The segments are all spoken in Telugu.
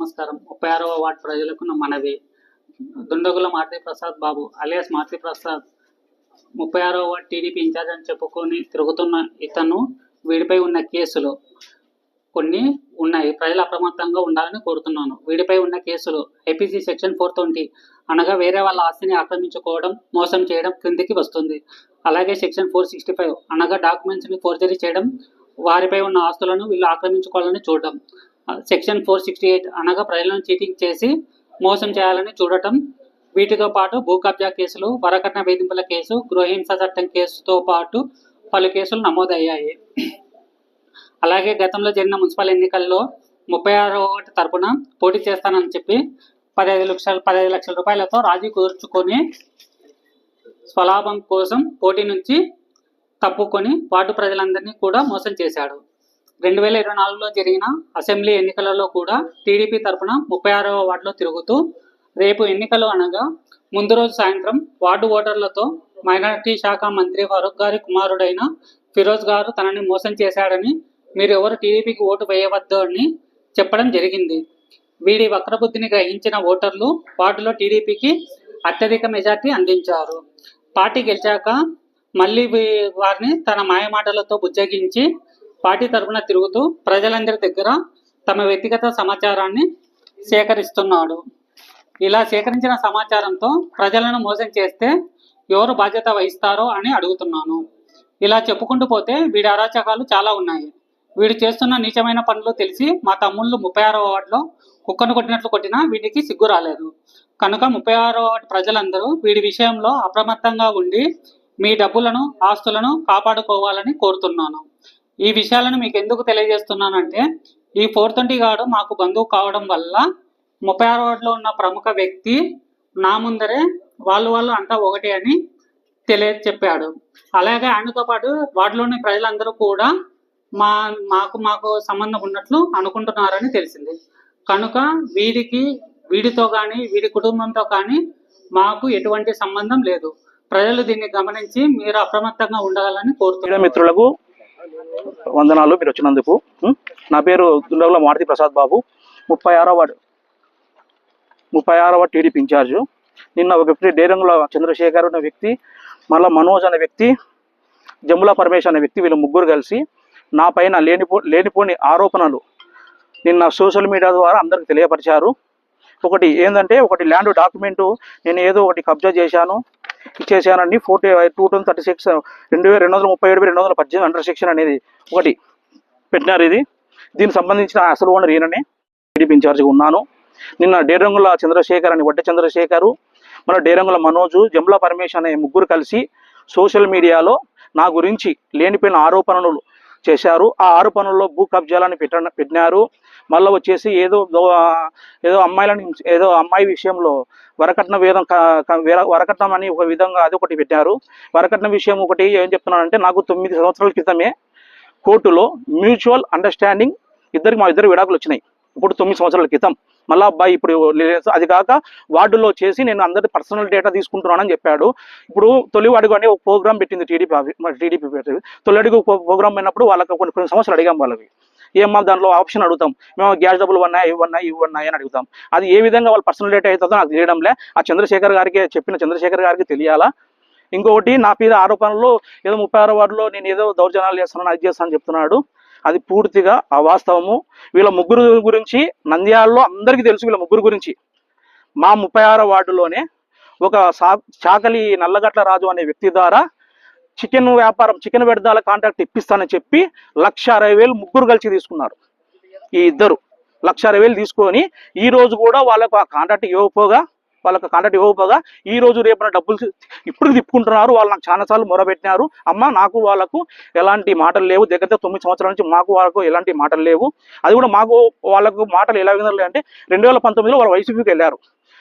నమస్కారం. ముప్పై ఆరవ వార్డు ప్రజలకు నా మనవి. దుండగుల మారుతి ప్రసాద్ బాబు అలియాస్ మారుతి ప్రసాద్ ముప్పై ఆరవ వార్డు టీడీపీ ఇన్ఛార్జ్ అని చెప్పుకొని తిరుగుతున్న ఇతను వీడిపై ఉన్న కేసులు కొన్ని ఉన్నాయి. ప్రజలు అప్రమత్తంగా ఉండాలని కోరుతున్నాను. వీడిపై ఉన్న కేసులు ఐపీసీ సెక్షన్ ఫోర్ ట్వంటీ అనగా వేరే వాళ్ళ ఆస్తిని ఆక్రమించుకోవడం మోసం చేయడం క్రిందికి వస్తుంది. అలాగే సెక్షన్ ఫోర్ సిక్స్టీ ఫైవ్ అనగా డాక్యుమెంట్స్ని ఫోర్జరీ చేయడం వారిపై ఉన్న ఆస్తులను వీళ్ళు ఆక్రమించుకోవాలని చూడడం. సెక్షన్ ఫోర్ సిక్స్టీ ఎయిట్ అనగా ప్రజలను చీటింగ్ చేసి మోసం చేయాలని చూడటం. వీటితో పాటు భూ కబ్జా కేసులు వరకట్న వేధింపుల కేసు గృహహింస చట్టం కేసుతో పాటు పలు కేసులు నమోదయ్యాయి. అలాగే గతంలో జరిగిన మున్సిపల్ ఎన్నికల్లో ముప్పై ఆరో ఒకటి తరపున పోటీ చేస్తానని చెప్పి పదహైదు లక్షల పదహైదు లక్షల రూపాయలతో రాజీ కూర్చుకొని స్వలాభం కోసం పోటీ నుంచి తప్పుకొని వార్డు ప్రజలందరినీ కూడా మోసం చేశాడు. రెండు వేల ఇరవై నాలుగులో జరిగిన అసెంబ్లీ ఎన్నికలలో కూడా టీడీపీ తరపున ముప్పై ఆరవ వార్డులో తిరుగుతూ రేపు ఎన్నికలు అనగా ముందు రోజు సాయంత్రం వార్డు ఓటర్లతో మైనారిటీ శాఖ మంత్రి ఫరూక్ గారి కుమారుడైన ఫిరోజ్ గారు తనని మోసం చేశాడని మీరు ఎవరు టీడీపీకి ఓటు వేయవద్దు అని చెప్పడం జరిగింది. వీడి వక్రబుద్ధిని గ్రహించిన ఓటర్లు వార్డులో టీడీపీకి అత్యధిక మెజార్టీ అందించారు. పార్టీ గెలిచాక మళ్ళీ వారిని తన మాయమాటలతో బుజ్జగించి పార్టీ తరపున తిరుగుతూ ప్రజలందరి దగ్గర తమ వ్యక్తిగత సమాచారాన్ని సేకరిస్తున్నాడు. ఇలా సేకరించిన సమాచారంతో ప్రజలను మోసం చేస్తే ఎవరు బాధ్యత వహిస్తారో అని అడుగుతున్నాను. ఇలా చెప్పుకుంటూ పోతే వీడి అరాచకాలు చాలా ఉన్నాయి. వీడు చేస్తున్న నీచమైన పనులు తెలిసి మా తమ్ముళ్ళు ముప్పై ఆరవ వార్డులో కుక్కను కొట్టినట్లు కొట్టినా వీడికి సిగ్గు రాలేదు. కనుక ముప్పై ఆరో వార్డు ప్రజలందరూ వీడి విషయంలో అప్రమత్తంగా ఉండి మీ డబ్బులను ఆస్తులను కాపాడుకోవాలని కోరుతున్నాను. ఈ విషయాలను మీకు ఎందుకు తెలియజేస్తున్నానంటే ఈ ఫోర్ ట్వంటీ గాడు మాకు బంధువు కావడం వల్ల ముప్పై ఆరు వార్డులో ఉన్న ప్రముఖ వ్యక్తి నా ముందరే వాళ్ళు వాళ్ళు అంతా ఒకటే అని తెలియ చెప్పాడు. అలాగే ఆయనతో పాటు వార్డులోని ప్రజలందరూ కూడా మా మాకు మాకు సంబంధం ఉన్నట్లు అనుకుంటున్నారని తెలిసింది. కనుక వీడికి వీడితో కానీ వీడి కుటుంబంతో కానీ మాకు ఎటువంటి సంబంధం లేదు. ప్రజలు దీన్ని గమనించి మీరు అప్రమత్తంగా ఉండాలని కోరుతున్నారు మిత్రులకు వందనాలు మీరు వచ్చినందుకు. నా పేరు దుండగుల మారుతి ప్రసాద్ బాబు. ముప్పై ఆరో వార్డు ముప్పై ఆరో వార్డు టీడీపీ ఇన్ఛార్జు. నిన్న ఒక వ్యక్తి డేరంగుల చంద్రశేఖర్ అనే వ్యక్తి మళ్ళా మనోజ్ అనే వ్యక్తి జమ్ముల పరమేశ్ అనే వ్యక్తి వీళ్ళు ముగ్గురు కలిసి నా పైన లేనిపో లేనిపోని ఆరోపణలు నిన్న సోషల్ మీడియా ద్వారా అందరికి తెలియపరిచారు. ఒకటి ఏంటంటే ఒకటి ల్యాండ్ డాక్యుమెంటు నేను ఏదో ఒకటి కబ్జా చేశాను. చేశానండి. Forty two thousand thirty six రెండు వేల రెండు వందల ముప్పై ఏడు రెండు వందల పద్దెనిమిది అండర్ సెక్షన్ అనేది ఒకటి పెట్టినారు ఇది. దీనికి సంబంధించిన అసలు ఓనర్ ఈయననే టీడీపీ ఇన్ఛార్జ్గా ఉన్నాను. నిన్న డేరంగుల చంద్రశేఖర్ అని వడ్డ చంద్రశేఖరు మన డేరంగుల మనోజు జమ్లా పరమేశ్ అనే ముగ్గురు కలిసి సోషల్ మీడియాలో నా గురించి లేనిపోయిన ఆరోపణలు చేశారు. ఆ ఆరోపణల్లో భూ కబ్జాలని పెట్ట పెట్టినారు. మళ్ళీ వచ్చేసి ఏదో ఏదో అమ్మాయిలని ఏదో అమ్మాయి విషయంలో వరకట్న వేదం వరకట్నం అని ఒక విధంగా అది ఒకటి పెట్టారు. వరకట్న విషయం ఒకటి ఏం చెప్తున్నానంటే నాకు తొమ్మిది సంవత్సరాల క్రితమే కోర్టులో మ్యూచువల్ అండర్స్టాండింగ్ ఇద్దరికి మా ఇద్దరు విడాకులు వచ్చినాయి. ఇప్పుడు తొమ్మిది సంవత్సరాల క్రితం. మళ్ళీ అబ్బాయి ఇప్పుడు అది కాక వార్డులో చేసి నేను అందరి పర్సనల్ డేటా తీసుకుంటున్నానని చెప్పాడు. ఇప్పుడు తొలి అడుగు అనే ఒక ప్రోగ్రామ్ పెట్టింది టీడీపీ టీడీపీ పెట్టింది. తొలి అడుగు ప్రోగ్రామ్ అయినప్పుడు వాళ్ళకి కొన్ని కొన్ని సంవత్సరాలు అడిగాం వాళ్ళకి. ఏమన్నా దాంట్లో ఆప్షన్ అడుగుతాం. మేము గ్యాస్ డబ్బులు ఉన్నాయి ఇవి ఉన్నాయి ఇవి ఉన్నాయి అని అడుగుతాం. అది ఏ విధంగా వాళ్ళ పర్సనల్ డేటా అవుతుందో నాకు తెలియడంలే. ఆ చంద్రశేఖర్ గారికి చెప్పిన చంద్రశేఖర్ గారికి తెలియాలా? ఇంకొకటి నా మీద ఆరోపణలు ఏదో ముప్పై ఆరు వార్డులో నేను ఏదో దౌర్జన్యాలు చేస్తున్నాను అది చేస్తానని చెప్తున్నాడు. అది పూర్తిగా అవాస్తవము. వీళ్ళ ముగ్గురు గురించి నంద్యాలలో అందరికీ తెలుసు వీళ్ళ ముగ్గురు గురించి. మా ముప్పై ఆరో వార్డులోనే ఒక సా చాకలి నల్లగట్ల రాజు అనే వ్యక్తి ద్వారా చికెన్ వ్యాపారం చికెన్ పెడదాల కాంట్రాక్ట్ ఇప్పిస్తానని చెప్పి లక్ష అరవై వేలు ముగ్గురు కలిసి తీసుకున్నారు. ఈ ఇద్దరు లక్ష అరవై వేలు తీసుకొని ఈ రోజు కూడా వాళ్ళకు ఆ కాంట్రాక్ట్ ఇవ్వకపోగా వాళ్ళకి కాంట్రాక్ట్ ఇవ్వకపోగా ఈ రోజు రేపున డబ్బులు ఇప్పుడు తిప్పుకుంటున్నారు. వాళ్ళు నాకు చాలాసార్లు మొరబెట్టినారు అమ్మ నాకు వాళ్ళకు ఎలాంటి మాటలు లేవు. దగ్గర దగ్గర తొమ్మిది సంవత్సరాల నుంచి మాకు వాళ్ళకు ఎలాంటి మాటలు లేవు. అది కూడా మాకు వాళ్ళకు మాటలు ఎలా వినాలి అంటే రెండు వేల పంతొమ్మిదిలో వాళ్ళు వైసీపీకి వెళ్ళారు.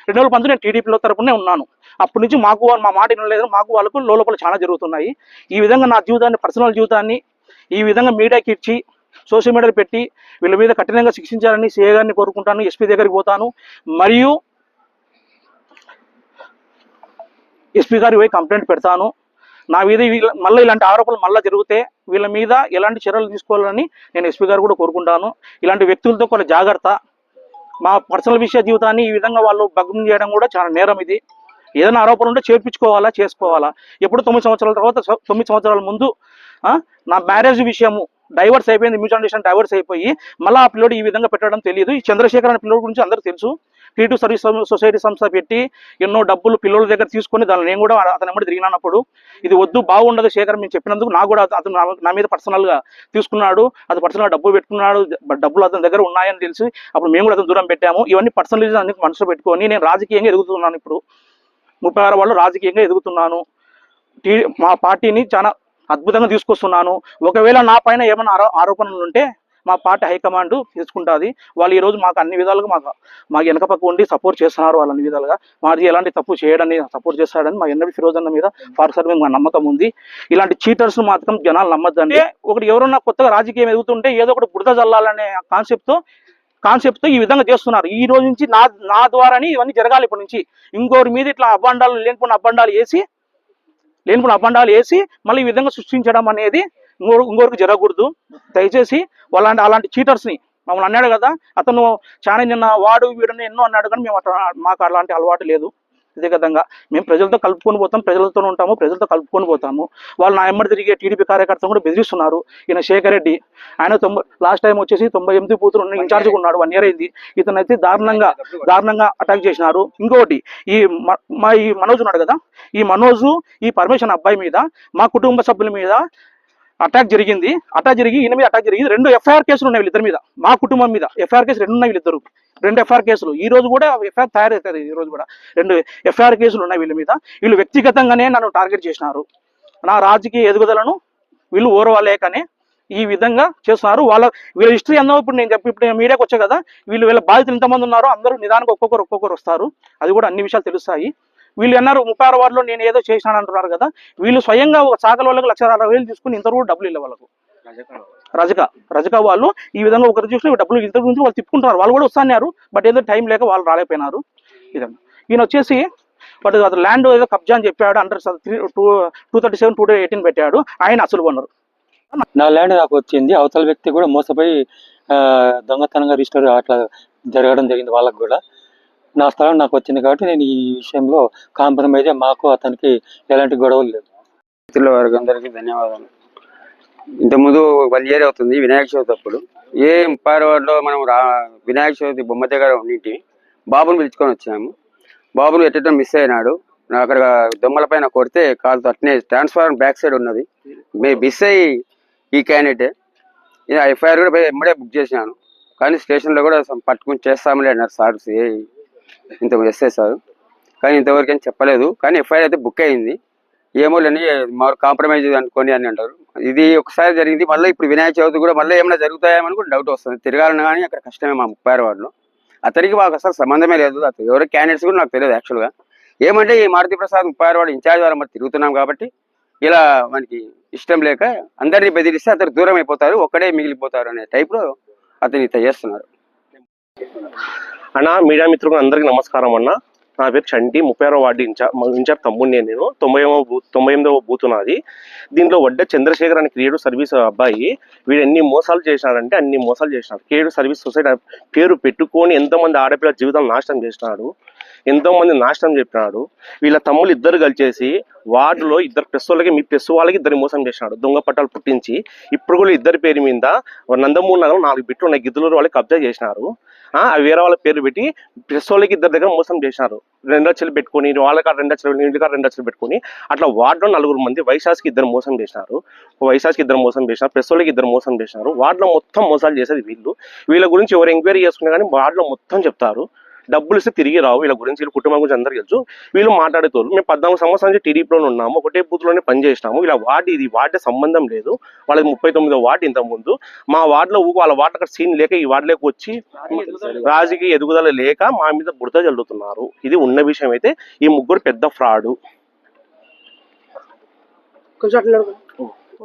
రెండు వేల పంతొమ్మిది నేను టీడీపీలో తరపునే ఉన్నాను. అప్పటి నుంచి మాకు వాళ్ళు మా మాట వినలేదు. మాకు వాళ్ళకు లోపల చాలా జరుగుతున్నాయి. ఈ విధంగా నా జీవితాన్ని పర్సనల్ జీవితాన్ని ఈ విధంగా మీడియాకి ఇచ్చి సోషల్ మీడియాలో పెట్టి వీళ్ళ మీద కఠినంగా శిక్షించాలని సీఏ గారిని కోరుకుంటాను. ఎస్పీ దగ్గరికి పోతాను. మరియు ఎస్పీ గారికి పోయి కంప్లైంట్ పెడతాను. నా మీద వీళ్ళ మళ్ళీ ఇలాంటి ఆరోపణలు మళ్ళీ జరిగితే వీళ్ళ మీద ఎలాంటి చర్యలు తీసుకోవాలని నేను ఎస్పీ గారు కూడా కోరుకుంటాను. ఇలాంటి వ్యక్తులతో కొన్ని జాగ్రత్త. మా పర్సనల్ విషయ జీవితాన్ని ఈ విధంగా వాళ్ళు భగ్నం చేయడం కూడా చాలా నేరం ఇది. ఏదైనా ఆరోపణ ఉంటే చేర్పించుకోవాలా చేసుకోవాలా? ఎప్పుడు తొమ్మిది సంవత్సరాల తర్వాత తొమ్మిది సంవత్సరాల ముందు నా మ్యారేజ్ విషయము డైవర్స్ అయిపోయింది మ్యూచువల్ అండర్స్టాండ్ డైవర్స్ అయిపోయి మళ్ళీ ఆ పిల్లోడు ఈ విధంగా పెట్టడం తెలియదు ఈ చంద్రశేఖర్ అనే పిల్లోడి గురించి అందరూ తెలుసు. క్రియేటివ్ సర్వీస్ సొసైటీ సంస్థ పెట్టి ఎన్నో డబ్బులు పిల్లల దగ్గర తీసుకొని దాన్ని నేను కూడా అతని ఎమ్మడి తిరిగినప్పుడు ఇది వద్దు బాగుండదు శేఖర్ మేము చెప్పినందుకు నాకు కూడా అతను నా- మీద పర్సనల్గా తీసుకున్నాడు అది పర్సనల్గా డబ్బు పెట్టుకున్నాడు డబ్బులు అతని దగ్గర ఉన్నాయని తెలిసి అప్పుడు మేము కూడా అతను దూరం పెట్టాము. ఇవన్నీ పర్సనలిజం అన్ని మనసులో పెట్టుకొని నేను రాజకీయంగా ఎదుగుతున్నాను ఇప్పుడు. ముప్పై ఆరు వాళ్ళు రాజకీయంగా ఎదుగుతున్నాను. టీ మా పార్టీని చాలా అద్భుతంగా తీసుకొస్తున్నాను. ఒకవేళ నా పైన ఏమైనా ఆరో ఆరోపణలు ఉంటే మా పార్టీ హైకమాండ్ తీసుకుంటుంది. వాళ్ళు ఈ రోజు మాకు అన్ని విధాలుగా మాకు మాకు వెనక పక్క ఉండి సపోర్ట్ చేస్తున్నారు వాళ్ళు అన్ని విధాలుగా. మాది ఎలాంటి తప్పు చేయడని సపోర్ట్ చేస్తాడని మా ఎన్నడి ఫిరోజ్ అన్న మీద ఫార్ సార్ మా నమ్మకం ఉంది. ఇలాంటి చీటర్స్ మాత్రం జనాలు నమ్మద్దండి. ఒకటి ఎవరన్నా కొత్తగా రాజకీయం ఎదుగుతుంటే ఏదో ఒకటి బురద జల్లాలనే కాన్సెప్ట్తో కాన్సెప్ట్తో ఈ విధంగా చేస్తున్నారు. ఈ రోజు నుంచి నా నా ద్వారానే ఇవన్నీ జరగాలి ఇప్పటి నుంచి. ఇంకోటి మీద ఇట్లా అబ్బండాలు లేనిపోయిన అబ్బండాలు వేసి లేనిపోయిన అబ్బండాలు వేసి మళ్ళీ ఈ విధంగా సృష్టించడం అనేది ఇంకో ఇంకోరికి జరగకూడదు. దయచేసి వాళ్ళంటి అలాంటి చీటర్స్ని మమ్మల్ని అన్నాడు కదా అతను చాలా నిన్న వాడు వీడని ఎన్నో అన్నాడు కానీ మేము అట్లా మాకు అలాంటి అలవాటు లేదు. ఇదే విధంగా మేము ప్రజలతో కలుపుకొని పోతాం ప్రజలతో ఉంటాము ప్రజలతో కలుపుకొని పోతాము. వాళ్ళు నా ఎమ్మడి తిరిగే టీడీపీ కార్యకర్తలు కూడా బెదిరిస్తున్నారు. ఈయన శేఖర్ రెడ్డి ఆయన తొంభై లాస్ట్ టైం వచ్చేసి తొంభై ఎనిమిది ఉన్న ఇన్ఛార్జ్గా ఉన్నాడు వన్ ఇయర్ అయింది. ఇతను అయితే దారుణంగా దారుణంగా అటాక్ చేసినారు. ఇంకొకటి ఈ మ- మా ఈ మనోజ్ ఉన్నాడు కదా ఈ మనోజు ఈ పరమేశ్వర్ అబ్బాయి మీద మా కుటుంబ సభ్యుల మీద అటాక్ జరిగింది. అటాక్ జరిగి ఈయన మీద అటాక్ జరిగింది రెండు ఎఫ్ఐఆర్ కేసులు ఉన్నాయి వీళ్ళిద్దరి మీద. మా కుటుంబం మీద ఎఫ్ఐఆర్ కేసులు రెండు ఉన్నాయి వీళ్ళిద్దరు. రెండు ఎఫ్ఐఆర్ కేసులు ఈ రోజు కూడా ఎఫ్ఐఆర్ తయారవుతుంది ఈ రోజు కూడా. రెండు ఎఫ్ఐఆర్ కేసులు ఉన్నాయి వీళ్ళ మీద. వీళ్ళు వ్యక్తిగతంగానే నన్ను టార్గెట్ చేసినారు. నా రాజకీయ ఎదుగుదలను వీళ్ళు ఓరవలేకనే ఈ విధంగా చేస్తున్నారు. వాళ్ళ వీళ్ళ హిస్టరీ అన్నో ఇప్పుడు నేను చెప్పి ఇప్పుడు నేను మీడియాకి వచ్చా కదా. వీళ్ళు వీళ్ళ బాధితులు ఎంతమంది ఉన్నారో అందరూ నిదానికి ఒక్కొక్కరు ఒక్కొక్కరు వస్తారు. అది కూడా అన్ని విషయాలు తెలుస్తాయి. వీళ్ళు అన్నారు ముప్పై ఆరు వార్డులో నేను ఏదో చేసినాను అంటున్నారు కదా. వీళ్ళు స్వయంగా ఒక చాకల వాళ్ళకి లక్ష అరవై వేలు తీసుకుని ఇంత కూడా డబ్బులు ఇవ్వాలి వాళ్ళకు. రజక రజక వాళ్ళు ఈ విధంగా ఒకరు చూసి డబ్బులు ఇంత గురించి వాళ్ళు తిప్పుకుంటున్నారు. వాళ్ళు కూడా వస్తున్నారు బట్ ఏదో టైం లేక వాళ్ళు రాలేకపోయినారు. ఇదండి ఈయన వచ్చేసి బట్ అది ల్యాండ్ ఏదో కబ్జా అని చెప్పాడు under three two two thirty seven two eighteen పెట్టాడు. ఆయన అసలు కొన్నారు నా ల్యాండ్ నాకు వచ్చింది. అవతల వ్యక్తి కూడా మోసపోయి దొంగతనంగా రిజిస్టర్ అట్లా జరగడం జరిగింది వాళ్ళకు కూడా. నా స్థలం నాకు వచ్చింది కాబట్టి నేను ఈ విషయంలో కాంప్రమైజ్ మాకు అతనికి ఎలాంటి గొడవలు లేవు. మిత్రుల వారికి అందరికీ ధన్యవాదాలు. ఇంతకుముందు వన్ ఇయర్ అవుతుంది వినాయక చవితి అప్పుడు. ఏ పారవాడలో మనం రా వినాయక చవితి బొమ్మ దగ్గర ఉన్నింటి బాబుని పిలుచుకొని వచ్చాము బాబును ఎట్టడం మిస్ అయినాడు. అక్కడ దొమ్మల పైన కొడితే కాలుతో అట్నే ట్రాన్స్ఫార్మర్ బ్యాక్ సైడ్ ఉన్నది. మే మిస్ అయ్యి ఈ క్యాండిడేట్ ఎఫ్ఐఆర్ కూడా ఇమ్మడే బుక్ చేసినాను. కానీ స్టేషన్లో కూడా పట్టుకుని చేస్తాములే అన్నారు సార్ ఇంతకు ఇంత ఎస్ఐ సార్. కానీ ఇంతవరకు ఏం చెప్పలేదు. కానీ ఎఫ్ఐఆర్ అయితే బుక్ అయింది. ఏమో లేని మాకు కాంప్రమైజ్ అనుకోని అని అంటారు. ఇది ఒకసారి జరిగింది. మళ్ళీ ఇప్పుడు వినాయక చవితి కూడా మళ్ళీ ఏమైనా జరుగుతాయేమని కూడా డౌట్ వస్తుంది. తిరగాలని కానీ అక్కడ కష్టమే మా ముప్పై ఆరు వాళ్ళు అతనికి మాకు అసలు సంబంధమే లేదు. అతను ఎవరో క్యాండిడేట్స్ కూడా నాకు తెలియదు యాక్చువల్గా ఏమంటే ఈ మారుతి ప్రసాద్ ముప్పై ఆరు వాడు ఇన్ఛార్జ్ వాళ్ళు మరి తిరుగుతున్నాం కాబట్టి ఇలా మనకి ఇష్టం లేక అందరినీ బెదిరిస్తే అతను దూరం అయిపోతారు. ఒక్కడే మిగిలిపోతారు అనే టైప్లో అతను ఇత చేస్తున్నారు. అన్న మీడియా మిత్రులకు అందరికీ నమస్కారం అన్న. నా పేరు చంటి ముప్పై ఆరో వార్డు ఇన్ఛార్జ్ ఇన్ఛార్జ్ తమ్ముడిని నేను. తొంభై తొంభై ఎనిమిదవ బూత్ నాది. దీంట్లో వడ్డ చంద్రశేఖర్ అనే క్రియేటివ్ సర్వీస్ అబ్బాయి వీడు ఎన్ని మోసాలు చేసినాడంటే అన్ని మోసాలు చేసినాడు. క్రియేటివ్ సర్వీస్ సొసైటీ పేరు పెట్టుకొని ఎంతోమంది ఆడపిల్ల జీవితం నాశనం చేసినాడు. ఎంతోమంది నాశనం చెప్పినాడు. వీళ్ళ తమ్ముళ్ళు ఇద్దరు కలిసేసి వార్డులో ఇద్దరు ప్రెస్ వాళ్ళకి మీ ప్రెస్ వాళ్ళకి ఇద్దరు మోసం చేసినాడు. దొంగ పట్టాలు పుట్టించి ఇప్పుడు కూడా ఇద్దరి పేరు మీద నందమూరి నగరం నాలుగు బిట్లు ఉన్నాయి. గిద్దులూరు వాళ్ళకి కబ్జా చేసినారు. ఆ, వేరే వాళ్ళ పేరు పెట్టి ప్రెస్ వాళ్ళకి ఇద్దరి దగ్గర మోసం చేసినారు. రెండు లక్షలు పెట్టుకొని వాళ్ళ కాడ రెండు లక్షలు ఇంటి కాడ రెండు లక్షలు పెట్టుకొని అట్లా వార్డులో నలుగురు మంది వైశాస్కి ఇద్దరు మోసం చేసినారు. వైశాస్కి ఇద్దరు మోసం చేసినారు ప్రెస్ వాళ్ళకి ఇద్దరు మోసం చేసినారు. వార్డులో మొత్తం మోసాలు చేసేది వీళ్ళు. వీళ్ళ గురించి ఎవరు ఎంక్వైరీ చేసుకున్నా కానీ వార్డులో మొత్తం చెప్తారు. డబ్బులు ఇస్తే తిరిగి రావు. వీళ్ళ గురించి వీళ్ళ కుటుంబం గురించి అందరికీ తెలుసు. వీళ్ళు మాట్లాడేతోళ్ళు మేము పద్నాలుగు సంవత్సరాల నుంచి టీడీపీలో ఉన్నాము. ఒకటే బూత్లోనే పనిచేసినాము ఇలా వార్డు ఇది వార్డు సంబంధం లేదు. వాళ్ళది ముప్పై తొమ్మిదో వార్డు ఇంత ముందు మా వార్డులో ఊ- వాళ్ళ వార్డు అక్కడ సీన్ లేక ఈ వార్డులోకి వచ్చి రాజకీయ ఎదుగుదల లేక. మా మీద బుడత జల్లుతున్నారు. ఇది ఉన్న విషయం అయితే ఈ ముగ్గురు పెద్ద ఫ్రాడు.